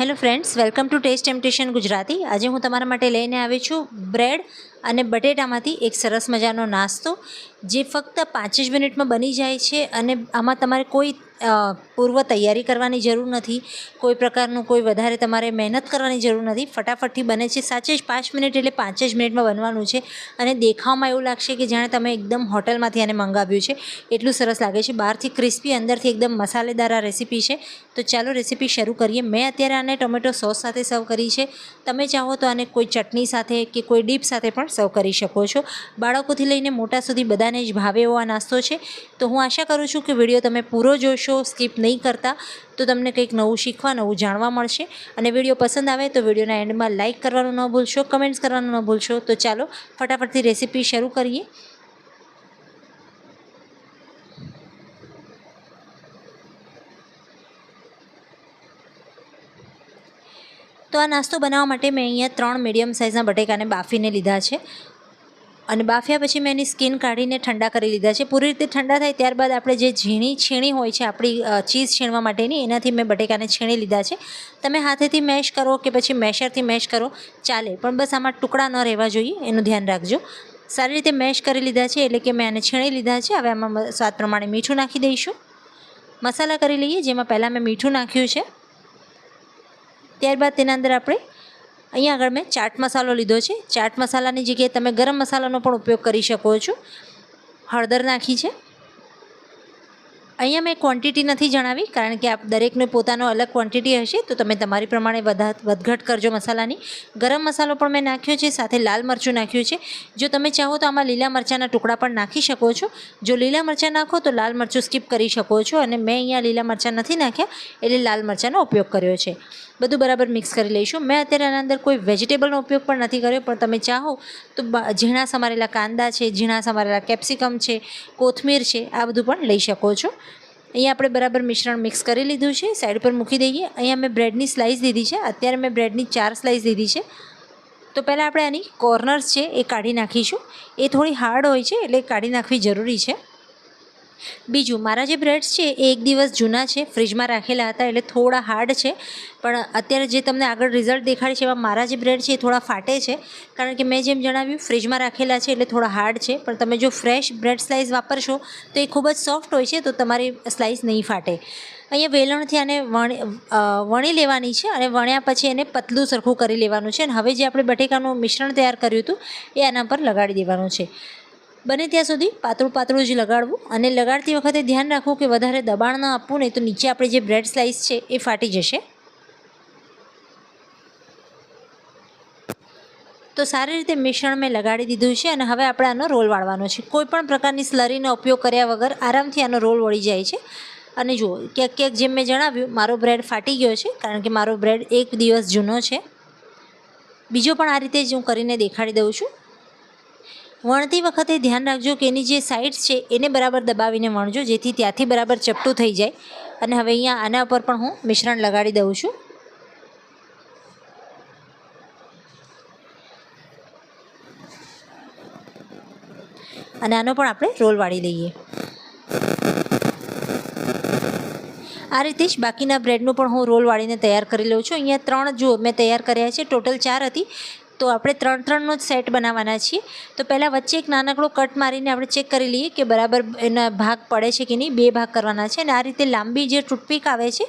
Hello friends welcome to taste temptation Gujarati આજે હું તમારા માટે લઈને આવી છું બ્રેડ અને બટેટામાંથી એક સરસ મજાનો નાસ્તો, જે ફક્ત પાંચ જ મિનિટમાં બની જાય છે અને આમાં તમારે કોઈ પૂર્વ તૈયારી કરવાની જરૂર નથી, કોઈ પ્રકારનું કોઈ વધારે તમારે મહેનત કરવાની જરૂર નથી, ફટાફટથી બને છે. સાચે જ પાંચ મિનિટ એટલે પાંચ જ મિનિટમાં બનવાનું છે અને દેખાવમાં એવું લાગશે કે જાણે તમે એકદમ હોટલમાંથી આને મંગાવ્યું છે. એટલું સરસ લાગે છે. બહારથી ક્રિસ્પી, અંદરથી એકદમ મસાલેદાર આ રેસીપી છે. તો ચાલો રેસીપી શરૂ કરીએ. મેં અત્યારે આને ટોમેટો સોસ સાથે સર્વ કરી છે. તમે ચાહો તો આને કોઈ ચટણી સાથે કે કોઈ ડીપ સાથે પણ સર્વ કરી શકો છો. બાળકોથી લઈને મોટા સુધી બધાને જ ભાવે એવો આ નાસ્તો છે. તો હું આશા કરું છું કે વીડિયો તમે પૂરો જોશો, સ્કીપ નહીં કરતા. તો તમને કંઈક નવું શીખવા, નવું જાણવા મળશે. અને વીડિયો પસંદ આવે તો વિડીયોના એન્ડમાં લાઇક કરવાનું ન ભૂલશો, કમેન્ટ્સ કરવાનું ન ભૂલશો. તો ચાલો, ફટાફટથી રેસીપી શરૂ કરીએ. તો આ નાસ્તો બનાવવા માટે મેં અહીંયા ત્રણ મીડિયમ સાઇઝના બટેકાને બાફીને લીધા છે. અને બાફ્યા પછી મેં એની સ્કિન કાઢીને ઠંડા કરી લીધા છે. પૂરી રીતે ઠંડા થાય ત્યારબાદ આપણે જે ઝીણી છીણી હોય છે, આપણી ચીઝ છીણવા માટેની, એનાથી મેં બટેકાને છીણી લીધા છે. તમે હાથેથી મેશ કરો કે પછી મેશરથી મેશ કરો, ચાલે. પણ બસ આમાં ટુકડા ન રહેવા જોઈએ, એનું ધ્યાન રાખજો. સારી રીતે મેશ કરી લીધા છે, એટલે કે મેં આને છીણી લીધા છે. હવે આમાં સ્વાદ પ્રમાણે મીઠું નાખી દઈશું. મસાલા કરી લઈએ, જેમાં પહેલાં મેં મીઠું નાખ્યું છે. ત્યારબાદ તેના અંદર આપણે અહીંયા આગળ મેં ચાટ મસાલો લીધો છે. ચાટ મસાલાની જગ્યાએ તમે ગરમ મસાલાનો પણ ઉપયોગ કરી શકો છો. હળદર નાખી છે. અહીંયા મેં ક્વોન્ટિટી નથી જણાવી, કારણ કે આપ દરેકને પોતાનો અલગ ક્વોન્ટિટી હશે, તો તમે તમારી પ્રમાણે વધા, વધઘટ કરજો મસાલાની. ગરમ મસાલો પણ મેં નાખ્યો છે, સાથે લાલ મરચું નાખ્યું છે. જો તમે ચાહો તો આમાં લીલા મરચાંના ટુકડા પણ નાખી શકો છો. જો લીલા મરચાં નાખો તો લાલ મરચું સ્કીપ કરી શકો છો. અને મેં અહીંયા લીલા મરચાં નથી નાખ્યા, એટલે લાલ મરચાંનો ઉપયોગ કર્યો છે. બધું બરાબર મિક્સ કરી લઈશું. મેં અત્યારે આના અંદર કોઈ વેજીટેબલનો ઉપયોગ પણ નથી કર્યો, પણ તમે ચાહો તો ઝીણા સમારેલા કાંદા છે, ઝીણા સમારેલા કેપ્સિકમ છે, કોથમીર છે, આ બધું પણ લઈ શકો છો. અહીંયા આપણે બરાબર મિશ્રણ મિક્સ કરી લીધું છે. સાઈડ પર મૂકી દઈએ. અહીંયા મેં બ્રેડની સ્લાઇસ દીધી છે. અત્યારે મેં બ્રેડની ચાર સ્લાઇસ દીધી છે. તો પહેલાં આપણે આની કોર્નર્સ છે એ કાઢી નાખીશું. એ થોડી હાર્ડ હોય છે એટલે કાઢી નાખવી જરૂરી છે. બીજું, મારા જે બ્રેડ્સ છે એ એક દિવસ જૂના છે, ફ્રીજમાં રાખેલા હતા એટલે થોડા હાર્ડ છે. પણ અત્યારે જે તમને આગળ રિઝલ્ટ દેખાડે છે એવા મારા જે બ્રેડ છે એ થોડા ફાટે છે. કારણ કે મેં જેમ જણાવ્યું, ફ્રીજમાં રાખેલા છે એટલે થોડા હાર્ડ છે. પણ તમે જો ફ્રેશ બ્રેડ સ્લાઇસ વાપરશો, તો એ ખૂબ જ સોફ્ટ હોય છે, તો તમારી સ્લાઇસ નહીં ફાટે. અહીંયા વેલણથી આને વણ વણી લેવાની છે અને વણ્યા પછી એને પતલું સરખું કરી લેવાનું છે. અને હવે જે આપણે બટેકાનું મિશ્રણ તૈયાર કર્યું હતું, એ આના પર લગાડી દેવાનું છે. બને ત્યાં સુધી પાતળું પાતળું જ લગાડવું અને લગાડતી વખતે ધ્યાન રાખવું કે વધારે દબાણ ન આપવું, નહીં તો નીચે આપણી જે બ્રેડ સ્લાઇસ છે એ ફાટી જશે. તો સારી રીતે મિશ્રણ મેં લગાડી દીધું છે અને હવે આપણે આનો રોલ વાળવાનો છે. કોઈપણ પ્રકારની સ્લરીનો ઉપયોગ કર્યા વગર આરામથી આનો રોલ વળી જાય છે. અને જુઓ, ક્યાંક ક્યાંક જેમ મેં જણાવ્યું, મારો બ્રેડ ફાટી ગયો છે, કારણ કે મારો બ્રેડ એક દિવસ જૂનો છે. બીજો પણ આ રીતે જ હું કરીને દેખાડી દઉં છું. વણતી વખતે ધ્યાન રાખજો કે એની જે સાઇડ્સ છે, એને બરાબર દબાવીને વણજો, જેથી ત્યાંથી બરાબર ચપટું થઈ જાય. અને હવે અહીંયા આના ઉપર પણ હું મિશ્રણ લગાડી દઉં છું. અને આનો પણ આપણે રોલ વાળી લઈએ. આ રીતે જ બાકીના બ્રેડનું પણ હું રોલ વાળીને તૈયાર કરી લઉં છું. અહીંયા ત્રણ જુઓ મેં તૈયાર કર્યા છે. ટોટલ ચાર હતી. તો આપણે ત્રણ ત્રણનો જ સેટ બનાવવાના છીએ. તો પહેલાં વચ્ચે એક નાનકડો કટ મારીને આપણે ચેક કરી લઈએ કે બરાબર એના ભાગ પડે છે કે નહીં. બે ભાગ કરવાના છે અને આ રીતે લાંબી જે ટૂથપીક આવે છે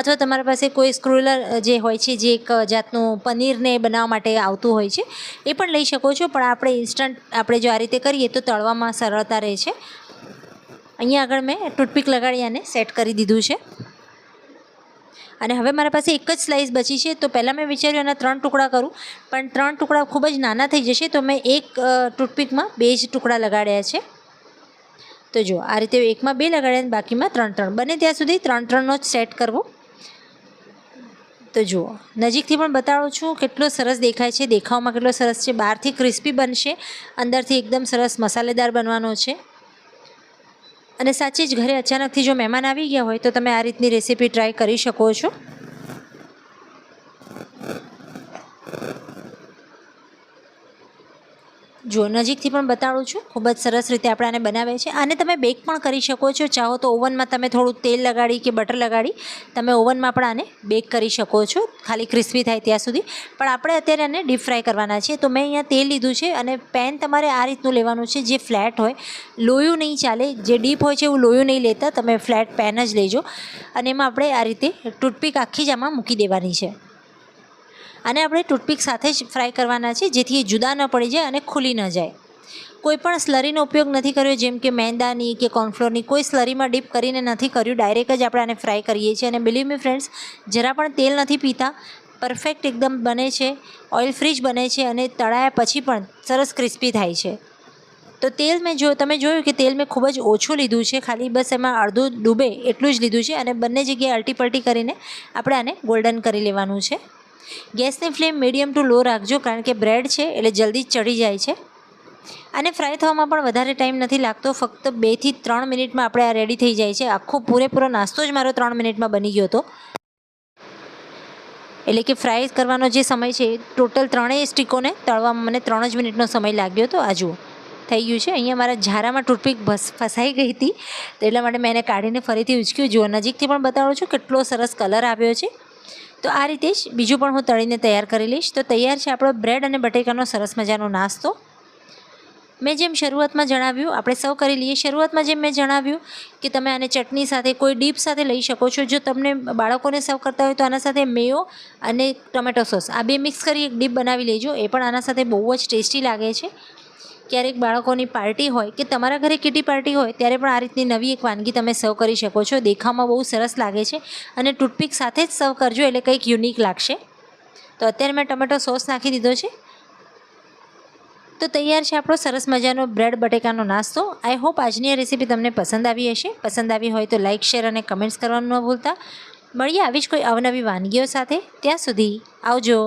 અથવા તમારા પાસે કોઈ સ્ક્રુલર જે હોય છે, જે એક જાતનું પનીરને બનાવવા માટે આવતું હોય છે, એ પણ લઈ શકો છો. પણ આપણે ઇન્સ્ટન્ટ આપણે જો આ રીતે કરીએ તો તળવામાં સરળતા રહે છે. અહીંયા આગળ મેં ટૂથપીક લગાડી અને સેટ કરી દીધું છે. અને હવે મારા પાસે એક જ સ્લાઇસ બચી છે. તો પહેલાં મેં વિચાર્યું એના ત્રણ ટુકડા કરું. પણ ત્રણ ટુકડા ખૂબ જ નાના થઈ જશે તો મેં એક ટૂથપીકમાં બે જ ટુકડા લગાડ્યા છે. તો જો આ રીતે એકમાં બે લગાડ્યા અને બાકીમાં ત્રણ ત્રણ. બને ત્યાં સુધી ત્રણ ત્રણનો જ સેટ કરવો. તો જુઓ, નજીકથી પણ બતાડું છું કેટલો સરસ દેખાય છે. દેખાવમાં કેટલો સરસ છે. બહારથી ક્રિસ્પી બનશે. અંદરથી એકદમ સરસ મસાલેદાર બનવાનો છે. અને સાચી જ ઘરે અચાનકથી જો મહેમાન આવી ગયા હોય તો તમે આ રીતની રેસીપી ટ્રાય કરી શકો છો. જો નજીકથી પણ બતાડું છું, ખૂબ જ સરસ રીતે આપણે આને બનાવે છે આને તમે બેક પણ કરી શકો છો. ચાહો તો ઓવનમાં તમે થોડું તેલ લગાડી કે બટર લગાડી, તમે ઓવનમાં પણ આને બેક કરી શકો છો. ખાલી ક્રિસ્પી થાય ત્યાં સુધી. પણ આપણે અત્યારે આને ડીપ ફ્રાય કરવાના છે તો મેં અહીંયા તેલ લીધું છે અને પેન તમારે આ રીતનું લેવાનું છે. જે ફ્લેટ હોય, લોયું નહીં ચાલે. જે ડીપ હોય છે એવું લોયું નહીં લેતા. તમે ફ્લેટ પેન જ લેજો. અને એમાં આપણે આ રીતે ટૂથપીક આખી જ આમાં મૂકી દેવાની છે. અને આપણે ટૂથપીક સાથે જ ફ્રાય કરવાના છે જેથી એ જુદા ન પડી જાય અને ખુલી ન જાય. કોઈ પણ સ્લરીનો ઉપયોગ નથી કર્યો, જેમ કે મેંદાની કે કોર્નફ્લોરની, કોઈ સ્લરીમાં ડીપ કરીને નથી કર્યું, ડાયરેક્ટ જ આપણે આને ફ્રાય કરીએ છીએ. અને બિલીવ મી ફ્રેન્ડ્સ જરા પણ તેલ નથી પીતા પરફેક્ટ એકદમ બને છે ઓઇલ ફ્રી જ બને છે અને તળાયા પછી પણ સરસ ક્રિસ્પી થાય છે. તો તેલ મેં જો, તમે જોયું કે તેલ મેં ખૂબ જ ઓછું લીધું છે, ખાલી બસ એમાં અડધું ડૂબે એટલું જ લીધું છે અને બંને જગ્યાએ અલટી પલટી કરીને આપણે આને ગોલ્ડન કરી લેવાનું છે. ગેસની ફ્લેમ મીડિયમ ટુ લો રાખજો કારણ કે બ્રેડ છે એટલે જલ્દી ચડી જાય છે. અને ફ્રાય થવામાં પણ વધારે ટાઈમ નથી લાગતો. ફક્ત બેથી ત્રણ મિનિટમાં આપણે આ રેડી થઈ જાય છે. આખો પૂરેપૂરો નાસ્તો જ મારો ત્રણ મિનિટમાં બની ગયો હતો. એટલે કે ફ્રાય કરવાનો જે સમય છે ટોટલ ત્રણેય સ્ટીકોને તળવામાં મને ત્રણ જ મિનિટનો સમય લાગ્યો હતો. આ થઈ ગયું છે. અહીંયા મારા ઝારામાં ટૂથપીક બસ ફસાઈ ગઈ હતી. એટલા માટે મેં એને કાઢીને ફરીથી ઉચક્યું. જુઓ, નજીકથી પણ બતાવું છું કેટલો સરસ કલર આવ્યો છે. તો આ રીતે જ બીજું પણ હું તળીને તૈયાર કરી લઈશ. તો તૈયાર છે આપણો બ્રેડ અને બટેકાનો સરસ મજાનો નાસ્તો. મેં જેમ શરૂઆતમાં જણાવ્યું, આપણે સૌ કરી લઈએ. શરૂઆતમાં જેમ મેં જણાવ્યું કે તમે આને ચટણી સાથે, કોઈ ડીપ સાથે લઈ શકો છો. જો તમને બાળકોને સર્વ કરતા હોય તો આના સાથે મેયો અને ટમેટો સોસ. આ બે મિક્સ કરી એક ડીપ બનાવી લેજો. એ પણ આના સાથે બહુ જ ટેસ્ટી લાગે છે. ક્યારેક બાળકોની પાર્ટી હોય કે તમારા ઘરે કિટી પાર્ટી હોય, ત્યારે પણ આ રીતની નવી એક વાનગી તમે સર્વ કરી શકો છો. દેખાવમાં બહુ સરસ લાગે છે અને ટૂથપીક સાથે જ સર્વ કરજો એટલે કંઈક યુનિક લાગશે. તો અત્યારે મેં ટમેટો સોસ નાખી દીધો છે. તો તૈયાર છે આપણો સરસ મજાનો બ્રેડ બટેકાનો નાસ્તો. આઈ હોપ આજની આ રેસીપી તમને પસંદ આવી હશે. પસંદ આવી હોય તો લાઇક શેર અને કમેન્ટ્સ કરવાનું ન ભૂલતા. મળીએ આવી જ કોઈ અવનવી વાનગીઓ સાથે. ત્યાં સુધી આવજો.